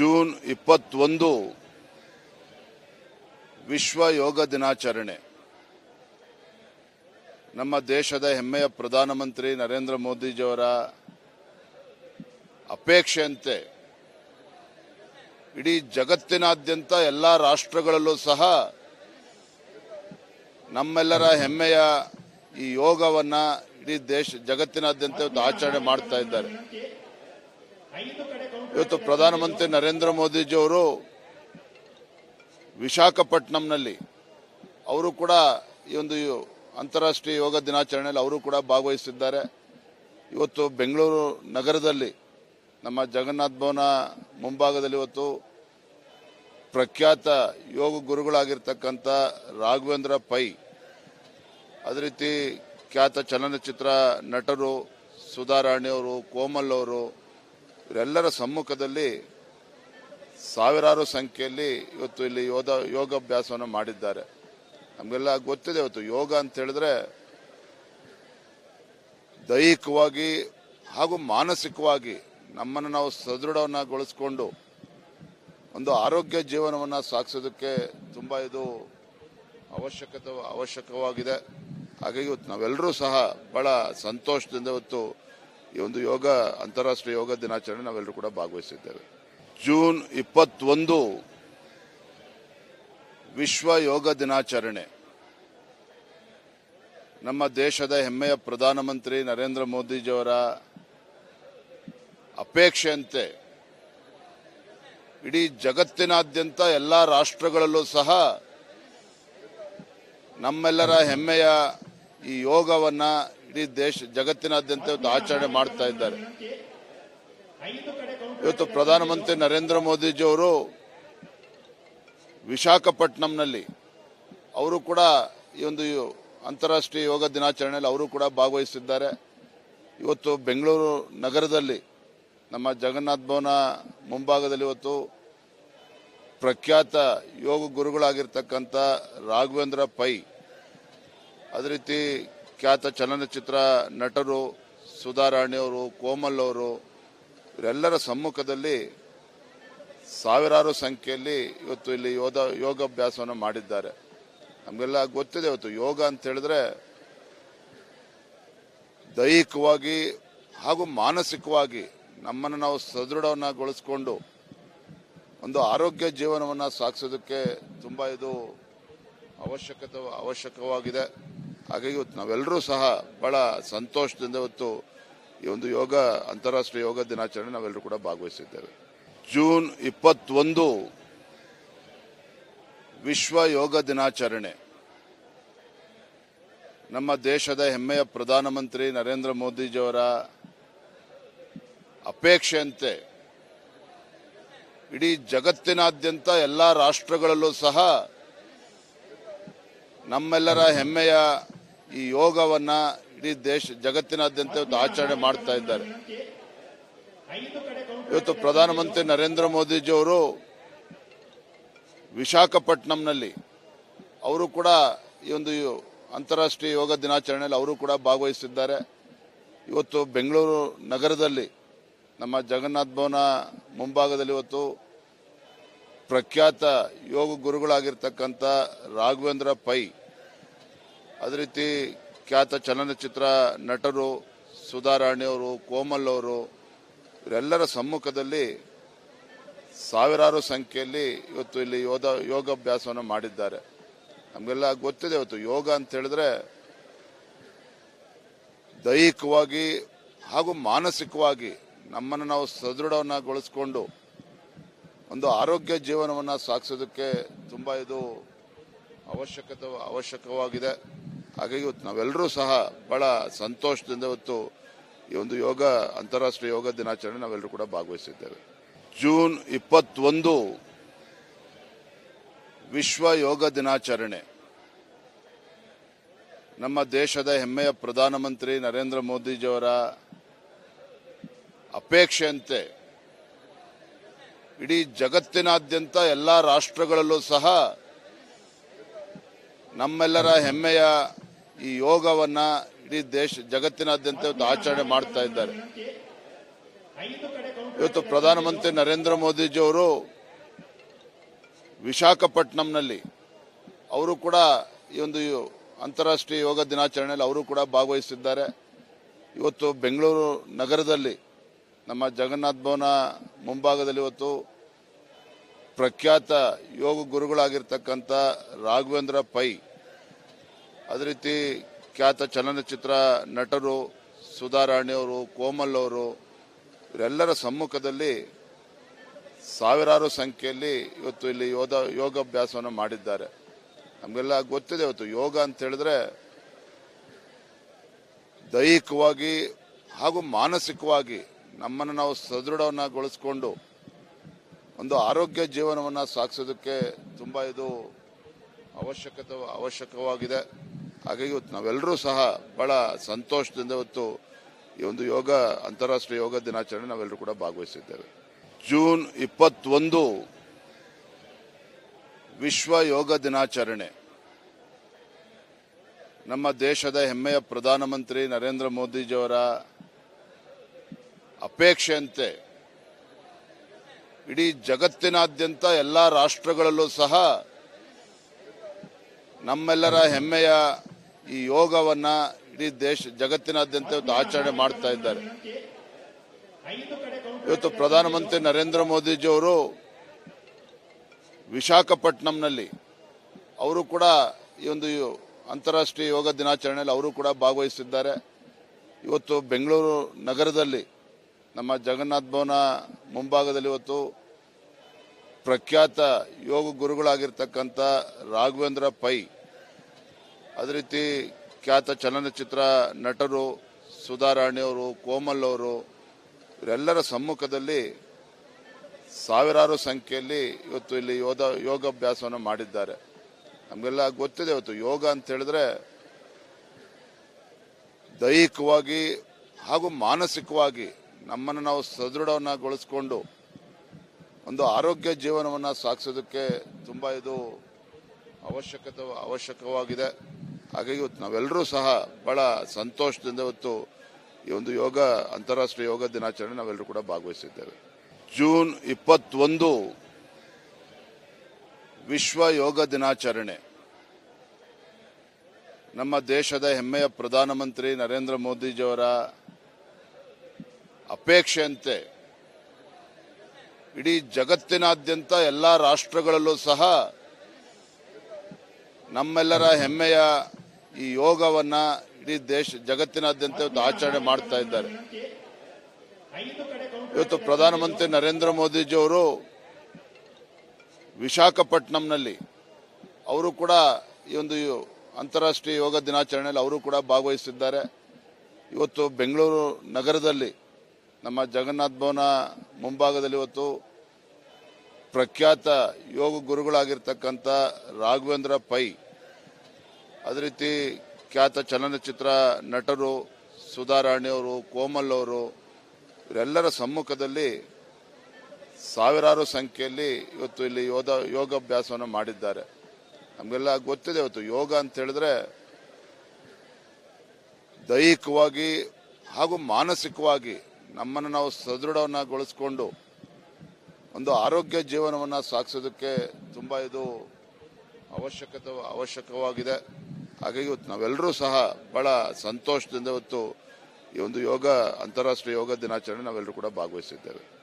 June ಇಪ್ಪತ್ತೊಂದು ವಿಶ್ವ ಯೋಗ ದಿನಾಚರಣೆ. ನಮ್ಮ ದೇಶದ ಹೆಮ್ಮೆಯ ಪ್ರಧಾನಮಂತ್ರಿ ನರೇಂದ್ರ ಮೋದಿಜಿಯವರ ಅಪೇಕ್ಷೆಯಂತೆ ಇಡೀ ಜಗತ್ತಿನಾದ್ಯಂತ ಎಲ್ಲ ರಾಷ್ಟ್ರಗಳಲ್ಲೂ ಸಹ ನಮ್ಮೆಲ್ಲರ ಹೆಮ್ಮೆಯ ಈ ಯೋಗವನ್ನು ಇಡೀ ದೇಶ, ಜಗತ್ತಿನಾದ್ಯಂತ ಆಚರಣೆ ಮಾಡ್ತಾ ಇದ್ದಾರೆ. ಇವತ್ತು ಪ್ರಧಾನಮಂತ್ರಿ ನರೇಂದ್ರ ಮೋದಿಜಿಯವರು ವಿಶಾಖಪಟ್ಟಣಂನಲ್ಲಿ ಅವರು ಕೂಡ ಈ ಒಂದು ಅಂತಾರಾಷ್ಟ್ರೀಯ ಯೋಗ ದಿನಾಚರಣೆಯಲ್ಲಿ ಅವರು ಕೂಡ ಭಾಗವಹಿಸಿದ್ದಾರೆ. ಇವತ್ತು ಬೆಂಗಳೂರು ನಗರದಲ್ಲಿ ನಮ್ಮ ಜಗನ್ನಾಥ ಭವನ ಮುಂಭಾಗದಲ್ಲಿ ಇವತ್ತು ಪ್ರಖ್ಯಾತ ಯೋಗ ಗುರುಗಳಾಗಿರ್ತಕ್ಕಂಥ ರಾಘವೇಂದ್ರ ಪೈ ಅದೇ ರೀತಿ ಖ್ಯಾತ ಚಲನಚಿತ್ರ ನಟರು ಸುಧಾರಾಣಿಯವರು ಕೋಮಲ್ ಅವರು ಇವರೆಲ್ಲರ ಸಮ್ಮುಖದಲ್ಲಿ ಸಾವಿರಾರು ಸಂಖ್ಯೆಯಲ್ಲಿ ಇವತ್ತು ಇಲ್ಲಿ ಯೋಧ, ಯೋಗಾಭ್ಯಾಸವನ್ನು ಮಾಡಿದ್ದಾರೆ. ನಮಗೆಲ್ಲ ಗೊತ್ತಿದೆ ಇವತ್ತು ಯೋಗ ಅಂತ ಹೇಳಿದ್ರೆ ದೈಹಿಕವಾಗಿ ಹಾಗೂ ಮಾನಸಿಕವಾಗಿ ನಮ್ಮನ್ನು ನಾವು ಸದೃಢವನ್ನಗೊಳಿಸ್ಕೊಂಡು ಒಂದು ಆರೋಗ್ಯ ಜೀವನವನ್ನು ಸಾಗಿಸೋದಕ್ಕೆ ತುಂಬ ಇದು ಅವಶ್ಯಕತೆ, ಅವಶ್ಯಕವಾಗಿದೆ. ಹಾಗಾಗಿ ಇವತ್ತು ನಾವೆಲ್ಲರೂ ಸಹ ಬಹಳ ಸಂತೋಷದಿಂದ ಇವತ್ತು ಈ ಒಂದು ಯೋಗ, ಅಂತಾರಾಷ್ಟ್ರೀಯ ಯೋಗ ದಿನಾಚರಣೆ ನಾವೆಲ್ಲರೂ ಕೂಡ ಭಾಗವಹಿಸಿದ್ದೇವೆ. ಜೂನ್ ಇಪ್ಪತ್ತೊಂದು ವಿಶ್ವ ಯೋಗ ದಿನಾಚರಣೆ. ನಮ್ಮ ದೇಶದ ಹೆಮ್ಮೆಯ ಪ್ರಧಾನಮಂತ್ರಿ ನರೇಂದ್ರ ಮೋದಿಜಿಯವರ ಅಪೇಕ್ಷೆಯಂತೆ ಇಡೀ ಜಗತ್ತಿನಾದ್ಯಂತ ಎಲ್ಲ ರಾಷ್ಟ್ರಗಳಲ್ಲೂ ಸಹ ನಮ್ಮೆಲ್ಲರ ಹೆಮ್ಮೆಯ ಈ ಯೋಗವನ್ನ ಇಡೀ ದೇಶ, ಜಗತ್ತಿನಾದ್ಯಂತ ಇವತ್ತು ಆಚರಣೆ ಮಾಡ್ತಾ ಇದ್ದಾರೆ. ಇವತ್ತು ಪ್ರಧಾನಮಂತ್ರಿ ನರೇಂದ್ರ ಮೋದಿಜಿ ಅವರು ವಿಶಾಖಪಟ್ಟಣಂನಲ್ಲಿ ಅವರು ಕೂಡ ಈ ಒಂದು ಅಂತಾರಾಷ್ಟ್ರೀಯ ಯೋಗ ದಿನಾಚರಣೆಯಲ್ಲಿ ಅವರು ಕೂಡ ಭಾಗವಹಿಸಿದ್ದಾರೆ. ಇವತ್ತು ಬೆಂಗಳೂರು ನಗರದಲ್ಲಿ ನಮ್ಮ ಜಗನ್ನಾಥ ಭವನ ಮುಂಭಾಗದಲ್ಲಿ ಇವತ್ತು ಪ್ರಖ್ಯಾತ ಯೋಗ ಗುರುಗಳಾಗಿರ್ತಕ್ಕಂಥ ರಾಘವೇಂದ್ರ ಪೈ, ಅದೇ ರೀತಿ ಖ್ಯಾತ ಚಲನಚಿತ್ರ ನಟರು ಸುಧಾರಾಣಿಯವರು ಕೋಮಲ್ ಅವರು, ಇವರೆಲ್ಲರ ಸಮ್ಮುಖದಲ್ಲಿ ಸಾವಿರಾರು ಸಂಖ್ಯೆಯಲ್ಲಿ ಇವತ್ತು ಇಲ್ಲಿ ಯೋಧ, ಯೋಗಾಭ್ಯಾಸವನ್ನು ಮಾಡಿದ್ದಾರೆ. ನಮಗೆಲ್ಲ ಗೊತ್ತಿದೆ ಇವತ್ತು ಯೋಗ ಅಂತ ಹೇಳಿದ್ರೆ ದೈಹಿಕವಾಗಿ ಹಾಗೂ ಮಾನಸಿಕವಾಗಿ ನಮ್ಮನ್ನು ನಾವು ಸದೃಢವನ್ನಗೊಳಿಸ್ಕೊಂಡು ಒಂದು ಆರೋಗ್ಯ ಜೀವನವನ್ನು ಸಾಗಿಸೋದಕ್ಕೆ ತುಂಬ ಇದು ಅವಶ್ಯಕತೆ, ಅವಶ್ಯಕವಾಗಿದೆ. ಹಾಗಾಗಿ ಇವತ್ತು ನಾವೆಲ್ಲರೂ ಸಹ ಬಹಳ ಸಂತೋಷದಿಂದ ಇವತ್ತು ಈ ಒಂದು ಯೋಗ, ಅಂತಾರಾಷ್ಟ್ರೀಯ ಯೋಗ ದಿನಾಚರಣೆ ನಾವೆಲ್ಲರೂ ಕೂಡ ಭಾಗವಹಿಸಿದ್ದೇವೆ. ಜೂನ್ ಇಪ್ಪತ್ತೊಂದು ವಿಶ್ವ ಯೋಗ ದಿನಾಚರಣೆ. ನಮ್ಮ ದೇಶದ ಹೆಮ್ಮೆಯ ಪ್ರಧಾನಮಂತ್ರಿ ನರೇಂದ್ರ ಮೋದಿಜಿಯವರ ಅಪೇಕ್ಷೆಯಂತೆ ಇಡೀ ಜಗತ್ತಿನಾದ್ಯಂತ ಎಲ್ಲ ರಾಷ್ಟ್ರಗಳಲ್ಲೂ ಸಹ ನಮ್ಮೆಲ್ಲರ ಹೆಮ್ಮೆಯ ಈ ಯೋಗವನ್ನ ಇಡೀ ದೇಶ, ಜಗತ್ತಿನಾದ್ಯಂತ ಇವತ್ತು ಆಚರಣೆ ಮಾಡ್ತಾ ಇದ್ದಾರೆ. ಇವತ್ತು ಪ್ರಧಾನಮಂತ್ರಿ ನರೇಂದ್ರ ಮೋದಿಜಿಯವರು ವಿಶಾಖಪಟ್ಟಣಂನಲ್ಲಿ ಅವರು ಕೂಡ ಈ ಒಂದು ಅಂತಾರಾಷ್ಟ್ರೀಯ ಯೋಗ ದಿನಾಚರಣೆಯಲ್ಲಿ ಅವರು ಕೂಡ ಭಾಗವಹಿಸಿದ್ದಾರೆ. ಇವತ್ತು ಬೆಂಗಳೂರು ನಗರದಲ್ಲಿ ನಮ್ಮ ಜಗನ್ನಾಥ ಭವನ ಮುಂಭಾಗದಲ್ಲಿ ಇವತ್ತು ಪ್ರಖ್ಯಾತ ಯೋಗ ಗುರುಗಳಾಗಿರ್ತಕ್ಕಂಥ ರಾಘವೇಂದ್ರ ಪೈ ಅದೇ ರೀತಿ ಖ್ಯಾತ ಚಲನಚಿತ್ರ ನಟರು ಸುಧಾರಾಣಿಯವರು ಕೋಮಲ್ ಅವರು, ಇವರೆಲ್ಲರ ಸಮ್ಮುಖದಲ್ಲಿ ಸಾವಿರಾರು ಸಂಖ್ಯೆಯಲ್ಲಿ ಇವತ್ತು ಇಲ್ಲಿ ಯೋಧ, ಯೋಗಾಭ್ಯಾಸವನ್ನು ಮಾಡಿದ್ದಾರೆ. ನಮಗೆಲ್ಲ ಗೊತ್ತಿದೆ ಇವತ್ತು ಯೋಗ ಅಂತ ಹೇಳಿದ್ರೆ ದೈಹಿಕವಾಗಿ ಹಾಗೂ ಮಾನಸಿಕವಾಗಿ ನಮ್ಮನ್ನು ನಾವು ಸದೃಢವನ್ನಗೊಳಿಸ್ಕೊಂಡು ಒಂದು ಆರೋಗ್ಯ ಜೀವನವನ್ನು ಸಾಗಿಸೋದಕ್ಕೆ ತುಂಬ ಇದು ಅವಶ್ಯಕತೆ, ಅವಶ್ಯಕವಾಗಿದೆ. ಹಾಗಾಗಿ ಇವತ್ತು ನಾವೆಲ್ಲರೂ ಸಹ ಬಹಳ ಸಂತೋಷದಿಂದ ಇವತ್ತು ಈ ಒಂದು ಯೋಗ, ಅಂತಾರಾಷ್ಟ್ರೀಯ ಯೋಗ ದಿನಾಚರಣೆ ನಾವೆಲ್ಲರೂ ಕೂಡ ಭಾಗವಹಿಸಿದ್ದೇವೆ. ಜೂನ್ ಇಪ್ಪತ್ತೊಂದು ವಿಶ್ವ ಯೋಗ ದಿನಾಚರಣೆ. ನಮ್ಮ ದೇಶದ ಹೆಮ್ಮೆಯ ಪ್ರಧಾನಮಂತ್ರಿ ನರೇಂದ್ರ ಮೋದಿಜಿಯವರ ಅಪೇಕ್ಷೆಯಂತೆ ಇಡೀ ಜಗತ್ತಿನಾದ್ಯಂತ ಎಲ್ಲ ರಾಷ್ಟ್ರಗಳಲ್ಲೂ ಸಹ ನಮ್ಮೆಲ್ಲರ ಹೆಮ್ಮೆಯ ಈ ಯೋಗವನ್ನ ಇಡೀ ದೇಶ, ಜಗತ್ತಿನಾದ್ಯಂತ ಇವತ್ತು ಆಚರಣೆ ಮಾಡ್ತಾ ಇದ್ದಾರೆ. ಇವತ್ತು ಪ್ರಧಾನಮಂತ್ರಿ ನರೇಂದ್ರ ಮೋದಿಜಿಯವರು ವಿಶಾಖಪಟ್ಟಣಂನಲ್ಲಿ ಅವರು ಕೂಡ ಈ ಒಂದು ಅಂತಾರಾಷ್ಟ್ರೀಯ ಯೋಗ ದಿನಾಚರಣೆಯಲ್ಲಿ ಅವರು ಕೂಡ ಭಾಗವಹಿಸಿದ್ದಾರೆ. ಇವತ್ತು ಬೆಂಗಳೂರು ನಗರದಲ್ಲಿ ನಮ್ಮ ಜಗನ್ನಾಥ ಭವನ ಮುಂಭಾಗದಲ್ಲಿ ಇವತ್ತು ಪ್ರಖ್ಯಾತ ಯೋಗ ಗುರುಗಳಾಗಿರ್ತಕ್ಕಂಥ ರಾಘವೇಂದ್ರ ಪೈ ಅದೇ ರೀತಿ ಖ್ಯಾತ ಚಲನಚಿತ್ರ ನಟರು ಸುಧಾರಾಣಿ ಅವರು, ಕೋಮಲ್ ಅವರು, ಇವರೆಲ್ಲರ ಸಮ್ಮುಖದಲ್ಲಿ ಸಾವಿರಾರು ಸಂಖ್ಯೆಯಲ್ಲಿ ಇವತ್ತು ಇಲ್ಲಿ ಯೋಧ, ಯೋಗಾಭ್ಯಾಸವನ್ನು ಮಾಡಿದ್ದಾರೆ. ನಮಗೆಲ್ಲ ಗೊತ್ತಿದೆ ಇವತ್ತು ಯೋಗ ಅಂತ ಹೇಳಿದ್ರೆ ದೈಹಿಕವಾಗಿ ಹಾಗೂ ಮಾನಸಿಕವಾಗಿ ನಮ್ಮನ್ನು ನಾವು ಸದೃಢವನ್ನಗೊಳಿಸ್ಕೊಂಡು ಒಂದು ಆರೋಗ್ಯ ಜೀವನವನ್ನು ಸಾಗಿಸೋದಕ್ಕೆ ತುಂಬ ಇದು ಅವಶ್ಯಕತೆ, ಅವಶ್ಯಕವಾಗಿದೆ. ಹಾಗಾಗಿ ಇವತ್ತು ನಾವೆಲ್ಲರೂ ಸಹ ಬಹಳ ಸಂತೋಷದಿಂದ ಇವತ್ತು ಈ ಒಂದು ಯೋಗ, ಅಂತಾರಾಷ್ಟ್ರೀಯ ಯೋಗ ದಿನಾಚರಣೆ ನಾವೆಲ್ಲರೂ ಕೂಡ ಭಾಗವಹಿಸಿದ್ದೇವೆ. ಜೂನ್ ಇಪ್ಪತ್ತೊಂದು ವಿಶ್ವ ಯೋಗ ದಿನಾಚರಣೆ. ನಮ್ಮ ದೇಶದ ಹೆಮ್ಮೆಯ ಪ್ರಧಾನಮಂತ್ರಿ ನರೇಂದ್ರ ಮೋದಿಜಿಯವರ ಅಪೇಕ್ಷೆಯಂತೆ ಇಡೀ ಜಗತ್ತಿನಾದ್ಯಂತ ಎಲ್ಲ ರಾಷ್ಟ್ರಗಳಲ್ಲೂ ಸಹ ನಮ್ಮೆಲ್ಲರ ಹೆಮ್ಮೆಯ ಈ ಯೋಗವನ್ನ ಇಡೀ ದೇಶ, ಜಗತ್ತಿನಾದ್ಯಂತ ಇವತ್ತು ಆಚರಣೆ ಮಾಡ್ತಾ ಇದ್ದಾರೆ. ಇವತ್ತು ಪ್ರಧಾನಮಂತ್ರಿ ನರೇಂದ್ರ ಮೋದಿಜಿಯವರು ವಿಶಾಖಪಟ್ಟಣಂನಲ್ಲಿ ಅವರು ಕೂಡ ಈ ಒಂದು ಅಂತಾರಾಷ್ಟ್ರೀಯ ಯೋಗ ದಿನಾಚರಣೆಯಲ್ಲಿ ಅವರು ಕೂಡ ಭಾಗವಹಿಸಿದ್ದಾರೆ. ಇವತ್ತು ಬೆಂಗಳೂರು ನಗರದಲ್ಲಿ ನಮ್ಮ ಜಗನ್ನಾಥ ಭವನ ಮುಂಭಾಗದಲ್ಲಿ ಇವತ್ತು ಪ್ರಖ್ಯಾತ ಯೋಗ ಗುರುಗಳಾಗಿರ್ತಕ್ಕಂಥ ರಾಘವೇಂದ್ರ ಪೈ ಅದೇ ರೀತಿ ಖ್ಯಾತ ಚಲನಚಿತ್ರ ನಟರು ಸುಧಾರಾಣಿ ಅವರು, ಕೋಮಲ್ ಅವರು, ಇವರೆಲ್ಲರ ಸಮ್ಮುಖದಲ್ಲಿ ಸಾವಿರಾರು ಸಂಖ್ಯೆಯಲ್ಲಿ ಇವತ್ತು ಇಲ್ಲಿ ಯೋಧ, ಯೋಗಾಭ್ಯಾಸವನ್ನು ಮಾಡಿದ್ದಾರೆ. ನಮಗೆಲ್ಲ ಗೊತ್ತಿದೆ ಇವತ್ತು ಯೋಗ ಅಂತ ಹೇಳಿದ್ರೆ ದೈಹಿಕವಾಗಿ ಹಾಗೂ ಮಾನಸಿಕವಾಗಿ ನಮ್ಮನ್ನು ನಾವು ಸದೃಢವನ್ನಗೊಳಿಸ್ಕೊಂಡು ಒಂದು ಆರೋಗ್ಯ ಜೀವನವನ್ನು ಸಾಗಿಸೋದಕ್ಕೆ ತುಂಬ ಇದು ಅವಶ್ಯಕತೆ, ಅವಶ್ಯಕವಾಗಿದೆ. ಹಾಗಾಗಿ ಇವತ್ತು ನಾವೆಲ್ಲರೂ ಸಹ ಬಹಳ ಸಂತೋಷದಿಂದ ಇವತ್ತು ಈ ಒಂದು ಯೋಗ, ಅಂತಾರಾಷ್ಟ್ರೀಯ ಯೋಗ ದಿನಾಚರಣೆ ನಾವೆಲ್ಲರೂ ಕೂಡ ಭಾಗವಹಿಸಿದ್ದೇವೆ. ಜೂನ್ ಇಪ್ಪತ್ತೊಂದು ವಿಶ್ವ ಯೋಗ ದಿನಾಚರಣೆ. ನಮ್ಮ ದೇಶದ ಹೆಮ್ಮೆಯ ಪ್ರಧಾನಮಂತ್ರಿ ನರೇಂದ್ರ ಮೋದಿಜಿಯವರ ಅಪೇಕ್ಷೆಯಂತೆ ಇಡೀ ಜಗತ್ತಿನಾದ್ಯಂತ ಎಲ್ಲ ರಾಷ್ಟ್ರಗಳಲ್ಲೂ ಸಹ ನಮ್ಮೆಲ್ಲರ ಹೆಮ್ಮೆಯ ಈ ಯೋಗವನ್ನ ಇಡೀ ದೇಶ, ಜಗತ್ತಿನಾದ್ಯಂತ ಇವತ್ತು ಆಚರಣೆ ಮಾಡ್ತಾ ಇದ್ದಾರೆ. ಇವತ್ತು ಪ್ರಧಾನಮಂತ್ರಿ ನರೇಂದ್ರ ಮೋದಿಜಿ ಅವರು ವಿಶಾಖಪಟ್ಟಣಂನಲ್ಲಿ ಅವರು ಕೂಡ ಈ ಒಂದು ಅಂತಾರಾಷ್ಟ್ರೀಯ ಯೋಗ ದಿನಾಚರಣೆಯಲ್ಲಿ ಅವರು ಕೂಡ ಭಾಗವಹಿಸಿದ್ದಾರೆ. ಇವತ್ತು ಬೆಂಗಳೂರು ನಗರದಲ್ಲಿ ನಮ್ಮ ಜಗನ್ನಾಥ ಭವನ ಮುಂಭಾಗದಲ್ಲಿ ಇವತ್ತು ಪ್ರಖ್ಯಾತ ಯೋಗ ಗುರುಗಳಾಗಿರ್ತಕ್ಕಂಥ ರಾಘವೇಂದ್ರ ಪೈ ಅದೇ ರೀತಿ ಖ್ಯಾತ ಚಲನಚಿತ್ರ ನಟರು ಸುಧಾರಾಣಿ ಅವರು, ಕೋಮಲ್ ಅವರು, ಇವರೆಲ್ಲರ ಸಮ್ಮುಖದಲ್ಲಿ ಸಾವಿರಾರು ಸಂಖ್ಯೆಯಲ್ಲಿ ಇವತ್ತು ಇಲ್ಲಿ ಯೋಧ, ಯೋಗಾಭ್ಯಾಸವನ್ನು ಮಾಡಿದ್ದಾರೆ. ನಮಗೆಲ್ಲ ಗೊತ್ತಿದೆ ಇವತ್ತು ಯೋಗ ಅಂತ ಹೇಳಿದ್ರೆ ದೈಹಿಕವಾಗಿ ಹಾಗೂ ಮಾನಸಿಕವಾಗಿ ನಮ್ಮನ್ನು ನಾವು ಸದೃಢವನ್ನಗೊಳಿಸ್ಕೊಂಡು ಒಂದು ಆರೋಗ್ಯ ಜೀವನವನ್ನು ಸಾಗಿಸೋದಕ್ಕೆ ತುಂಬ ಇದು ಅವಶ್ಯಕತೆ, ಅವಶ್ಯಕವಾಗಿದೆ. ಹಾಗಾಗಿ ಇವತ್ತು ನಾವೆಲ್ಲರೂ ಸಹ ಬಹಳ ಸಂತೋಷದಿಂದ ಇವತ್ತು ಈ ಒಂದು ಯೋಗ, ಅಂತಾರಾಷ್ಟ್ರೀಯ ಯೋಗ ದಿನಾಚರಣೆ ನಾವೆಲ್ಲರೂ ಕೂಡ ಭಾಗವಹಿಸಿದ್ದೇವೆ.